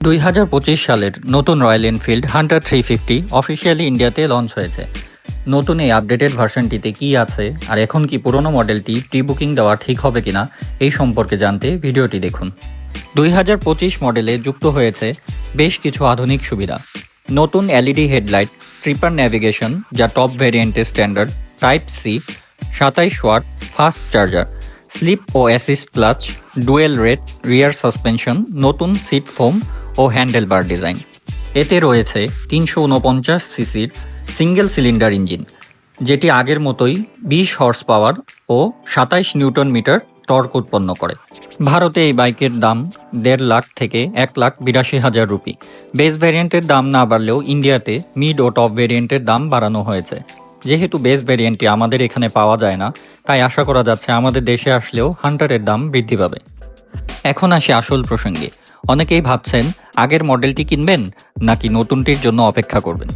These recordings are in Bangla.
দুই হাজার পঁচিশ সালের নতুন Royal Enfield Hunter three fifty officially ইন্ডিয়াতে লঞ্চ হয়েছে। নতুন এই আপডেটেড ভার্সনটিতে কি আছে আর এখন কি পুরনো মডেলটি প্রি বুকিং দেওয়া ঠিক হবে কিনা এই সম্পর্কে জানতে ভিডিওটি দেখুন। দুই হাজার পঁচিশ মডেলে যুক্ত হয়েছে বেশ কিছু আধুনিক সুবিধা। নতুন এলইডি হেডলাইট ট্রিপার ন্যাভিগেশন যা টপ ভ্যারিয়েন্টের স্ট্যান্ডার্ড টাইপ সি সাতাইশ ওয়াট ফাস্ট চার্জার স্লিপ ও assist clutch dual red rear suspension নতুন সিট ফোম ও হ্যান্ডেল বার ডিজাইন এতে রয়েছে তিনশো উনপঞ্চাশ সিসির সিঙ্গেল সিলিন্ডার ইঞ্জিন যেটি আগের মতোই বিশ হর্স পাওয়ার ও সাতাইশ নিউটন মিটার টর্ক উৎপন্ন করে। ভারতে এই বাইকের দাম দেড় লাখ থেকে এক লাখ বিরাশি হাজার রুপি। বেস ভ্যারিয়েন্টের দাম না বাড়লেও ইন্ডিয়াতে মিড ও টপ ভ্যারিয়েন্টের দাম বাড়ানো হয়েছে। যেহেতু বেস ভ্যারিয়েন্টটি আমাদের এখানে পাওয়া যায় না, তাই আশা করা যাচ্ছে আমাদের দেশে আসলেও হান্টারের দাম বৃদ্ধি পাবে। এখন আসি আসল প্রসঙ্গে। অনেকেই ভাবছেন, আগের মডেলটি কিনবেন নাকি নতুনটির জন্য অপেক্ষা করবেন?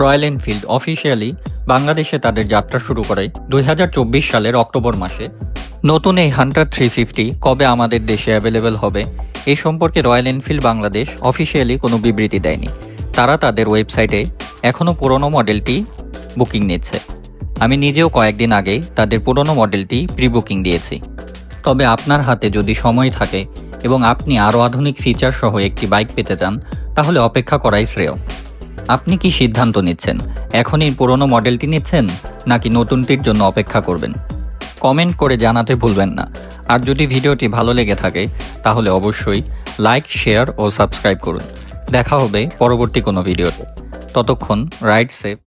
রয়্যাল এনফিল্ড অফিসিয়ালি বাংলাদেশে তাদের যাত্রা শুরু করে দুই হাজার চব্বিশ সালের অক্টোবর মাসে। নতুন এই হান্টার থ্রি ফিফটি কবে আমাদের দেশে অ্যাভেলেবেল হবে এই সম্পর্কে রয়্যাল এনফিল্ড বাংলাদেশ অফিসিয়ালি কোনো বিবৃতি দেয়নি। তারা তাদের ওয়েবসাইটে এখনও পুরনো মডেলটি বুকিং নিচ্ছে। আমি নিজেও কয়েকদিন আগেই তাদের পুরনো মডেলটি প্রি বুকিং দিয়েছি। তবে আপনার হাতে যদি সময় থাকে এবং আপনি আরও আধুনিক ফিচার সহ একটি বাইক পেতে চান, তাহলে অপেক্ষা করাই শ্রেয়। আপনি কি সিদ্ধান্ত নিচ্ছেন? এখনই পুরনো মডেলটি নিচ্ছেন? নাকি নতুনটির জন্য অপেক্ষা করবেন? কমেন্ট করে জানাতে ভুলবেন না। আর যদি ভিডিওটি ভালো লেগে থাকে, তাহলে অবশ্যই লাইক শেয়ার ও সাবস্ক্রাইব করুন। দেখা হবে পরবর্তী কোনো ভিডিওতে। ততক্ষণ রাইট সেফ